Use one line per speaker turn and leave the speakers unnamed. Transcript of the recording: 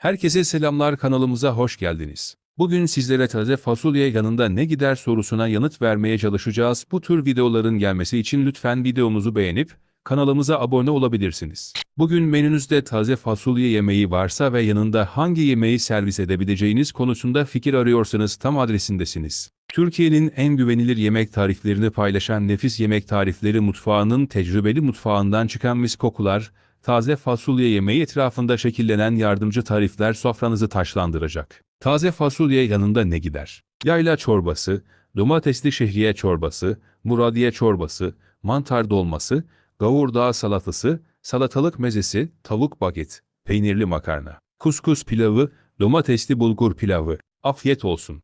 Herkese selamlar kanalımıza hoş geldiniz. Bugün sizlere taze fasulye yanında ne gider sorusuna yanıt vermeye çalışacağız. Bu tür videoların gelmesi için lütfen videomuzu beğenip kanalımıza abone olabilirsiniz. Bugün menünüzde taze fasulye yemeği varsa ve yanında hangi yemeği servis edebileceğiniz konusunda fikir arıyorsanız tam adresindesiniz. Türkiye'nin en güvenilir yemek tariflerini paylaşan Nefis Yemek Tarifleri Mutfağı'nın tecrübeli mutfağından çıkan mis kokular, taze fasulye yemeği etrafında şekillenen yardımcı tarifler sofranızı taşlandıracak. Taze fasulye yanında ne gider? Yayla çorbası, domatesli şehriye çorbası, muradiye çorbası, mantar dolması, gavurdağ salatası, salatalık mezesi, tavuk baget, peynirli makarna, kuskus pilavı, domatesli bulgur pilavı. Afiyet olsun.